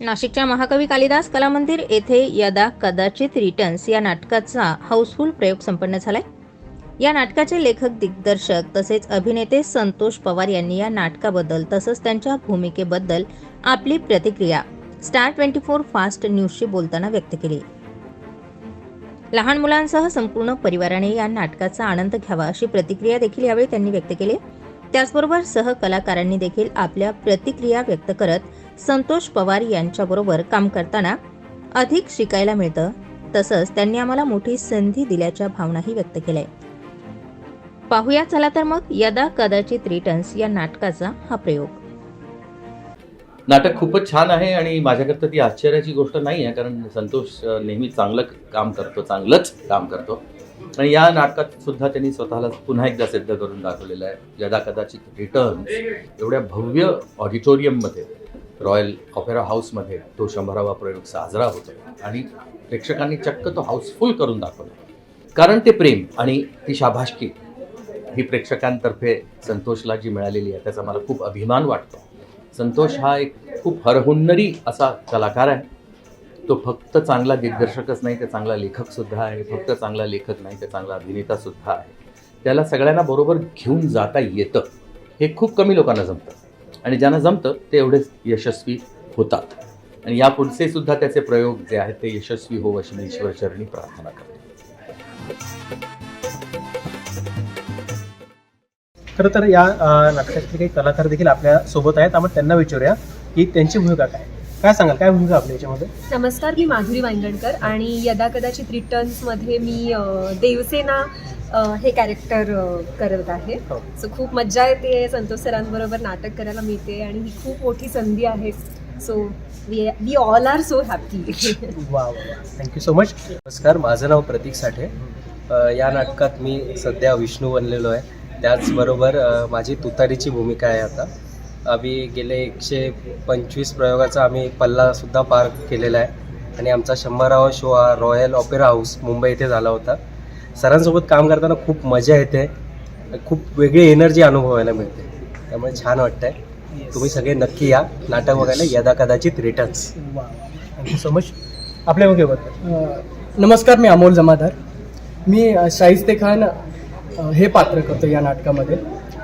नाशिकच्या महाकवी कालिदास कला मंदिर येथे यदा कदाचित रिटर्न्स या नाटकाचा हाऊसफुल प्रयोग संपन्न झालाय. या नाटकाचे लेखक दिग्दर्शक तसेच अभिनेते संतोष पवार यांनी या नाटकाबद्दल तसंच त्यांच्या भूमिकेबद्दल आपली प्रतिक्रिया स्टार ट्वेंटी फोर फास्ट न्यूजशी बोलताना व्यक्त केली. लहान मुलांसह संपूर्ण परिवाराने या नाटकाचा आनंद घ्यावा अशी प्रतिक्रिया देखील यावेळी त्यांनी व्यक्त केली. त्याचबरोबर सहकलाकारांनी देखील आपल्या प्रतिक्रिया व्यक्त करत संतोष पवार यांच्याबरोबर काम करताना अधिक शिकायला मिळतं. तसंच त्यांनी आम्हाला मोठी संधी दिल्याच्या भावनाही व्यक्त केल्या. पाहूया चला तर मग यदा कदाचित रिटर्न्स या नाटकाचा हा प्रयोग. नाटक खूपच छान आहे आणि माझ्याकरता ती आश्चर्याची गोष्ट नाही आहे कारण संतोष नेहमी चांगलं काम करतो चांगलंच काम करतो. आणि या नाटकात सुद्धा त्यांनी स्वतःला पुन्हा एकदा सिद्ध करून दाखवलेलं आहे. यदा कदाचित रिटर्न एवढ्या भव्य ऑडिटोरियममध्ये रॉयल ऑपेरा हाऊसमध्ये तो शंभरावा प्रयोग साजरा होतो. आणि प्रेक्षकांनी चक्क तो हाऊसफुल करून दाखवला. कारण ते प्रेम आणि ती शाबासकी ही प्रेक्षकांतर्फे संतोषला जी मिळालेली आहे त्याचा मला खूप अभिमान वाटतो. संतोष हा एक खूप हरहुन्नरी असा कलाकार आहे. तो फक्त चांगला दिग्दर्शकच नाही तर चांगला लेखकसुद्धा आहे फक्त चांगला लेखक नाही तर चांगला अभिनेतासुद्धा आहे. त्याला सगळ्यांना बरोबर घेऊन जाता येतं. हे खूप कमी लोकांना जमतं. आणि ज्यांना जमतं ते एवढेच यशस्वी होतात. आणि या पुढचे सुद्धा त्याचे प्रयोग जे आहेत ते यशस्वी हो अशी मी ईश्वरचरणी प्रार्थना करतो. खरं तर या नाटकातले काही कलाकार देखील आपल्यासोबत आहेत. आपण त्यांना विचारूया की त्यांची भूमिका काय काय सांगाल? काय भूमिका आपल्या याच्यामध्ये? नमस्कार मी माधुरी वांगणकर आणि यदा कदाचित रिटर्न्समध्ये मी देवसेना हे कॅरेक्टर करत आहे. हो. सो खूप मज्जा येते. संतोष सरांबरोबर नाटक करायला मिळते आणि ही खूप मोठी संधी आहे. So we all are so happy वा वा थँक्यू सो मच नमस्कार. माझं नाव प्रतीक साठे. या नाटकात मी सध्या विष्णू बनलेलो आहे. त्याचबरोबर माझी तुतारीची भूमिका आहे आता. आम्ही गेले एकशे पंचवीस प्रयोगाचा आम्ही पल्लासुद्धा पार केलेला आहे. आणि आमचा शंभरावा शो हा रॉयल ऑपेरा हाऊस मुंबई येथे झाला होता. सरांसोबत काम करताना खूप मजा येते. खूप वेगळी एनर्जी अनुभवायला मिळते. त्यामुळे छान वाटतंय. तुम्ही सगळे नक्की या. नाटक बघायला यदा कदाचित रिटर्न्स वा थँक्यू सो मच आपल्या अ, नमस्कार मी अमोल जमादार. मी शाहिस्ते खान हे पात्र करतो या नाटकामध्ये.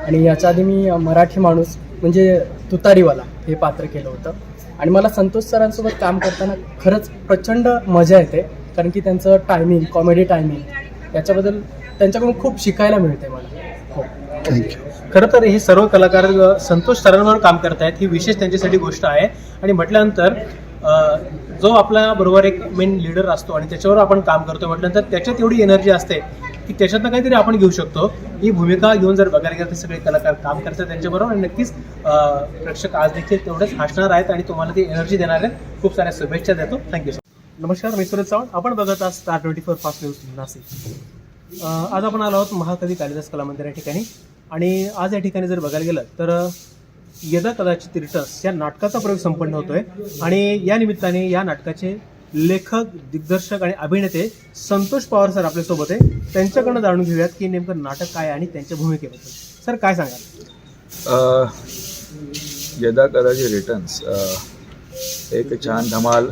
आणि याच्या आधी मी मराठी माणूस म्हणजे तुतारीवाला हे पात्र केलं होतं. आणि मला संतोष सरांसोबत काम करताना खरंच प्रचंड मजा येते. कारण की त्यांचं टायमिंग कॉमेडी टायमिंग याच्याबद्दल त्यांच्याकडून खूप शिकायला मिळते मला. हो. खरं तर हे सर्व कलाकार अ, संतोष सरांवर काम करतायत. ही विशेष त्यांच्यासाठी गोष्ट आहे. आणि म्हटल्यानंतर अ, जो आपल्या बरोबर एक मेन लीडर असतो आणि त्याच्यावर आपण काम करतो म्हटल्यानंतर त्याच्यात एवढी एनर्जी असते की त्याच्यातनं काहीतरी आपण घेऊ शकतो. ही भूमिका घेऊन जर बघायला गेलं तर सगळे कलाकार काम करतात त्यांच्याबरोबर आणि नक्कीच अ, प्रेक्षक आज देखील तेवढेच हसणार आहेत आणि तुम्हाला ती एनर्जी देणार आहेत. खूप साऱ्या शुभेच्छा देतो. थँक्यू नमस्कार मी सुरज चव्हाण. आपण बघत आहात Star twenty four Fast News Nashik आज आपण आलो आहोत महाकवी कालिदास कला मंदिर या ठिकाणी. आणि आज या ठिकाणी जर बघायला गेलं तर यदा कदाचित रिटर्न्स या नाटकाचा प्रयोग संपन्न होतोय. आणि या निमित्ताने या नाटकाचे लेखक दिग्दर्शक आणि अभिनेते संतोष पवार सर आपल्यासोबत आहे. त्यांच्याकडनं जाणून घेऊयात की नेमकं नाटक काय आणि त्यांच्या भूमिकेबद्दल. सर काय सांगाल? यदा कदाचित रिटर्न्स एक छान धमाल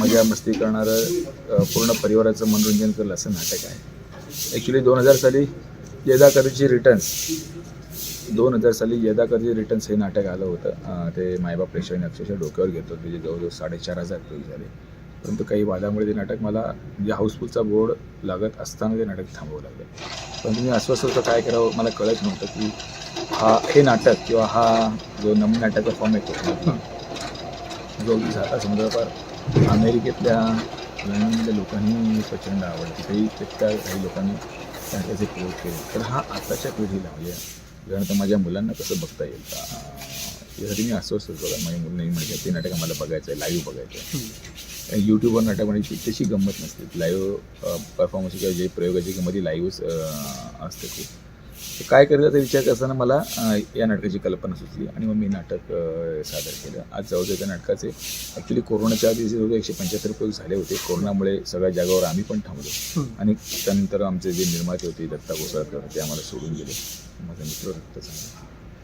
मजा मस्ती करणारं पूर्ण परिवाराचं मनोरंजन करेल असं नाटक आहे. ॲक्च्युली दोन हजार साली यदा रिटर्न्स दोन हजार साली यदा रिटर्न्स हे नाटक आलं होतं. ते मायबाप प्रेक्षकांनी अक्षरशः डोक्यावर घेतो होतं त्याचे जवळजवळ साडेचार हजार पेज झाले. परंतु काही वादामुळे ते नाटक मला म्हणजे हाऊसफुलचा बोर्ड लागत असताना ते नाटक थांबवं लागलं. परंतु मी अस्वस्थ होतं काय करावं मला कळत नव्हतं की हा हे नाटक किंवा हा जो नवीन नाटकाचा फॉर्म येतो जो झाला समजा समुद्रापार अमेरिकेतल्या लंडनमधल्या लोकांनी प्रचंड आवडते काही त्या काही लोकांनी नाटकाचे प्रयोग केले. तर हा आताच्या पिढीला म्हणजे उदाहरणार्थ माझ्या मुलांना कसं बघता येईल का? यासाठी मी अस्वस्थ बघा माझ्या मुलांनी नाही म्हणजे ते नाटक आम्हाला बघायचं आहे लाईव्ह बघायचं आहे यूट्यूबवर नाटक म्हणजे तशी गंमत नसते. लाईव्ह परफॉर्मन्स किंवा जे प्रयोगाची गंमत लाईव्हच असते खूप. तर काय करायचं ते विचार करताना मला या नाटकाची कल्पना सुचली आणि मग मी नाटक सादर केलं. आज जवळजवळ त्या नाटकाचे ॲक्च्युली कोरोनाच्या आधी जे होते एकशे पंच्याहत्तर प्रयोग झाले होते. कोरोनामुळे सगळ्या जागावर आम्ही पण थांबलो. आणि त्यानंतर आमचे जे निर्माते होते दत्ता गोसाळकर ते आम्हाला सोडून गेले. माझा मित्र रक्त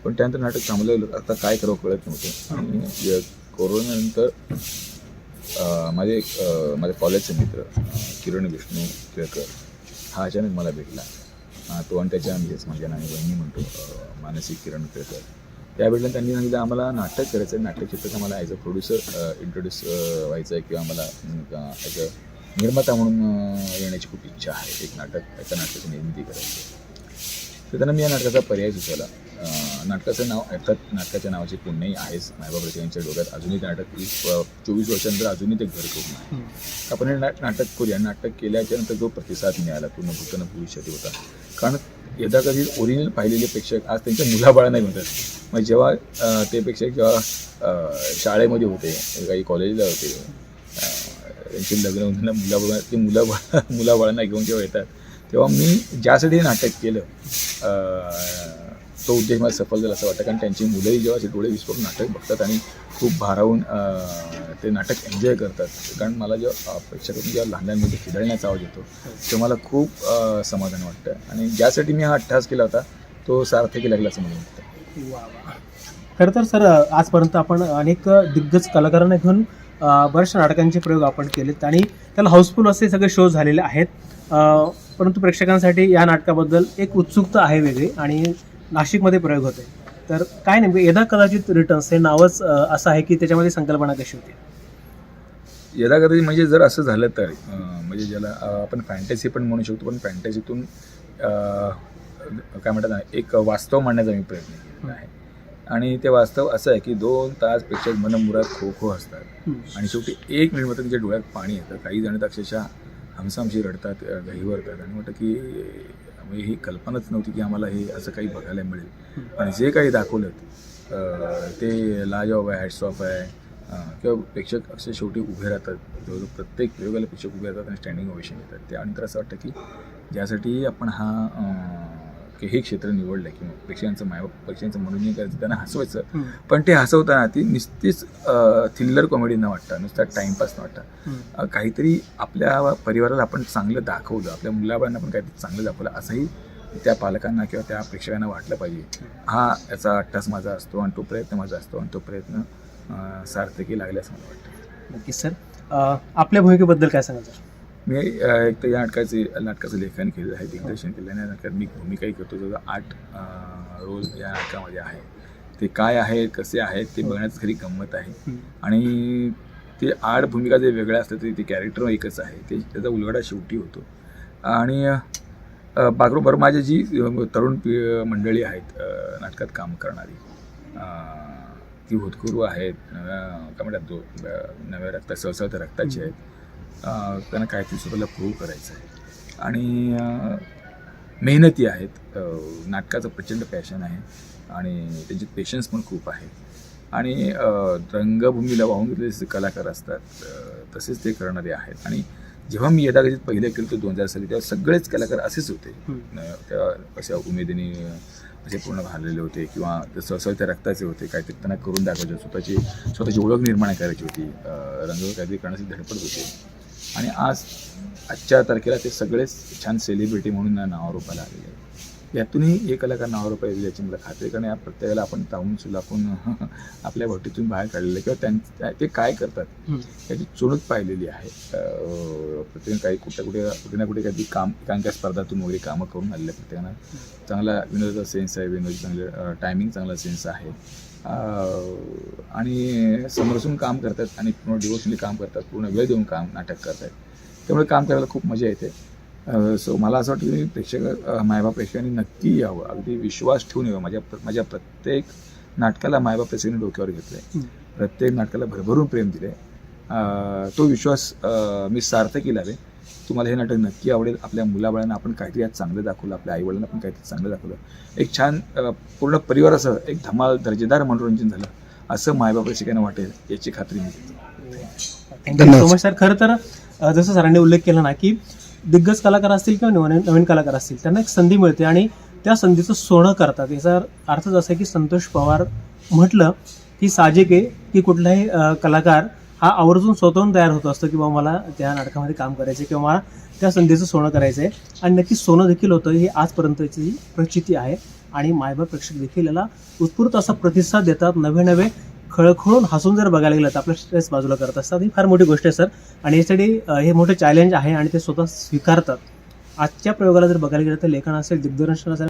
पण त्यानंतर नाटक थांबलं आता काय करावं कळत नव्हतं. आणि कोरोनानंतर माझे माझे कॉलेजचे मित्र किरण विष्णू केळकर हा अचानक मला भेटला. तो आणि त्याच्या मिसेस माझ्या नाणी बहिणी म्हणतो मानसिक मानसी किरण केळकर. त्या त्यांनी सांगितलं आम्हाला नाटक करायचं आहे नाटक चित्रात आम्हाला ॲज अ प्रोड्युसर इंट्रोड्यूस व्हायचं आहे किंवा आम्हाला ॲज अ निर्माता म्हणून येण्याची खूप इच्छा आहे एक नाटक एका नाटकाची निर्मिती करायची. तर त्यांना मी या नाटकाचा पर्याय सुचवला. नाटकाचं नाव अर्थात नाटकाच्या नावाची पुण्यही आहेच. मायबाप यांच्या डोक्यात अजूनही ते नाटक वीस चोवीस वर्षानंतर अजूनही ते घर करून आहे. आपण हे नाट नाटक करूया. नाटक केल्याच्यानंतर जो प्रतिसाद मिळाला तो न भूतन भविष्यात होता. कारण यदा कधी ओरिजिनल पाहिलेले प्रेक्षक आज त्यांच्या मुलाबाळांना म्हणतात मग जेव्हा ते प्रेक्षक जेव्हा शाळेमध्ये होते काही कॉलेजला होते त्यांची लग्न होताना मुलाबाळा ते मुलाबाळा मुलाबाळांना घेऊन जेव्हा येतात तेव्हा मी ज्यासाठी नाटक केलं तो उद्देश मला सफल झाला असं वाटतं. कारण त्यांची मुलंही जेव्हा असे डोळे विस्फोट नाटक बघतात आणि खूप भारावून ते नाटक एन्जॉय करतात. कारण मला जेव्हा अं, प्रेक्षकातून जेव्हा लहान लहान मुलं खिदळण्याचा आवाज येतो तेव्हा मला खूप समाधान वाटतं. आणि ज्यासाठी मी हा अट्टहास केला होता तो सार्थकी लागला असं मला वाटतं. खरं तर सर आजपर्यंत आपण अनेक दिग्गज कलाकारांना घेऊन बऱ्याचशा नाटकांचे प्रयोग आपण केलेत आणि त्याला हाऊसफुल असे सगळे शो झालेले आहेत. परंतु प्रेक्षकांसाठी या नाटकाबद्दल एक उत्सुकता आहे वेगळी आणि नाशिकमध्ये प्रयोग होते तर काय नेमकं यदा कदाचित रिटर्न्स हे नावच असं आहे की त्याच्यामध्ये संकल्पना कशी होती? यदा कधी म्हणजे जर असं झालं तर म्हणजे ज्याला आपण फॅन्टसी पण म्हणू शकतो पण फॅन्टसीतून काय म्हणतात ना एक वास्तव मांडण्याचा मी प्रयत्न केलेला आहे. आणि ते वास्तव असं आहे की दोन तास प्रेक्षक मनमुरात खो खो असतात. आणि शेवटी एक मिनिट त्यांच्या डोळ्यात पाणी येतं. काही जण तर अक्षरशः हमसामशी रडतात अ, गहिवरतात आणि म्हणतं की त्यामुळे ही कल्पनाच नव्हती की आम्हाला हे असं काही बघायला मिळेल. पण जे काही दाखवलं ते लाजवाब आहे हॅट्स ऑफ आहे किंवा प्रेक्षक असे शेवटी उभे राहतात. जवळजवळ प्रत्येक प्रयोगाला प्रेक्षक उभे राहतात आणि स्टँडिंग ओवेशन येतात त्यानंतर असं वाटतं की ज्यासाठी आपण हा की हे क्षेत्र निवडलं आहे किंवा प्रेक्षकांचं माय प्रेक्षकांचं मनोरंजन करायचं त्यांना हसवायचं. पण ते हसवताना ती नुसतीच थिल्लर कॉमेडी न वाटता नुसता टाईमपास न वाटता. काहीतरी आपल्या परिवाराला आपण चांगलं दाखवलं आपल्या मुलाबाळांना पण काहीतरी चांगलं दाखवलं असंही त्या पालकांना किंवा त्या प्रेक्षकांना वाटलं पाहिजे. हा याचा अट्टास माझा असतो आणि तो प्रयत्न माझा असतो आणि तो प्रयत्न सार्थकी लागले असं मला वाटतं. नक्कीच सर. आपल्या भूमिकेबद्दल काय सर? मी एक तर या नाटकाचे नाटकाचं लेखन केलं आहे दिग्दर्शन केलं आहे नाटकात मी भूमिकाही करतो जवळ आठ रोल या नाटकामध्ये आहे ते काय आहे कसे आहेत ते बघण्याचं खरी गंमत आहे. आणि ते आठ भूमिका जे वेगळ्या असतात तरी ते कॅरेक्टर एकच आहे. ते त्याचा उलगडा शेवटी होतो. आणि बागरोबर माझी जी तरुण पि मंडळी आहेत नाटकात काम करणारी. ती होतकुरू आहेत नव्या काय म्हणतात दो नव्या रक्ता सळसळत्या रक्ताची आहेत. त्यांना काहीतरी स्वतःला प्रूव्ह करायचं आहे. आणि मेहनती आहेत. नाटकाचं प्रचंड पॅशन आहे. आणि त्यांचे पेशन्स पण खूप आहे. आणि रंगभूमीला वाहून घेतलेले जसे कलाकार असतात तसेच ते करणारे आहेत. आणि जेव्हा मी यदाकथित पहिले केलं होतं दोन हजार साली तेव्हा सगळेच कलाकार असेच होते. तेव्हा अशा उमेदीने असे पूर्ण भरलेले होते किंवा ते सळसळत्या रक्ताचे होते. काहीतरी त्यांना करून दाखवायचे स्वतःची स्वतःची ओळख निर्माण करायची होती. रंग काहीतरी करण्याची धडपड होती. आणि आज आजच्या तारखेला ते सगळेच छान सेलिब्रिटी म्हणून ना नावारूपाला आलेले आहेत. यातूनही हे कलाकार नावारूपा येईल याची मला खात्री कारण या प्रत्येकाला आपण ताहून सुलाखून आपल्या भट्टीतून बाहेर काढलेलं किंवा त्यां ते काय करतात याची चुणूक पाहिलेली आहे. प्रत्येक काही कुठे कुठे कुठे ना कुठे काहीतरी काम एकांका स्पर्धातून वगैरे कामं करून आलेले आहेत प्रत्येकानं. चांगला विनोदाचा सेन्स आहे विनोद चांगले टायमिंग चांगला सेन्स आहे. आणि समरसून काम करतात आणि पूर्ण डिवोशनली काम करतात पूर्ण वेळ देऊन काम नाटक करतात त्यामुळे काम करायला खूप मजा येते. सो मला असं वाटतं की प्रेक्षक मायबाप प्रेक्षकांनी नक्की यावं. अगदी विश्वास ठेवून यावं. माझ्या माझ्या प्रत्येक नाटकाला मायबाप प्रेक्षकांनी डोक्यावर घेतलं आहे प्रत्येक नाटकाला भरभरून प्रेम दिलं आहे तो विश्वास मी सार्थकी लावे तुम्हाला हे नाटक नक्की आवडेल. आपल्या मुलाबाळांना आपण काहीतरी आज चांगलं दाखवलं आपल्या आईवडिलांना आपण काहीतरी चांगलं दाखवलं. एक छान पूर्ण परिवारासह एक धमाल दर्जेदार मनोरंजन झालं असं मायबाप प्रेक्षकांना वाटेल याची खात्री मी देतो. थँक्यू सो मच सर खरं तर जसं सरांनी उल्लेख केला ना की दिग्गज कलाकार असतील किंवा नवीन नवीन कलाकार असतील त्यांना एक संधी मिळते आणि त्या संधीचं सोनं करतात. याचा अर्थच असा आहे की संतोष पवार म्हटलं की साहजिक आहे की कुठलाही कलाकार हा आवर्जून स्वतःहून तयार होत असतो की बाबा मला त्या नाटकामध्ये काम करायचं किंवा मला त्या संधीचं सोनं करायचं आहे आणि नक्की सोनं देखील होतं ही आजपर्यंतची प्रचिती आहे. आणि मायबाप प्रेक्षक देखील याला उत्स्फूर्त असा प्रतिसाद देतात. नवे नवे खळखळून हसून जर बघायला गेलं तर आपल्या स्ट्रेस बाजूला करत असतात. ही फार मोठी गोष्ट आहे सर. आणि यासाठी हे मोठं चॅलेंज आहे आणि ते स्वतः स्वीकारतात. आजच्या प्रयोगाला जर बघायला गेलं तर लेखन असेल दिग्दर्शन असेल.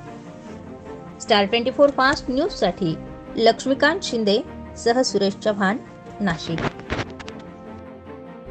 स्टार ट्वेंटी फोर फास्ट न्यूजसाठी लक्ष्मीकांत शिंदे सह सुरेश चव्हाण नाशिक.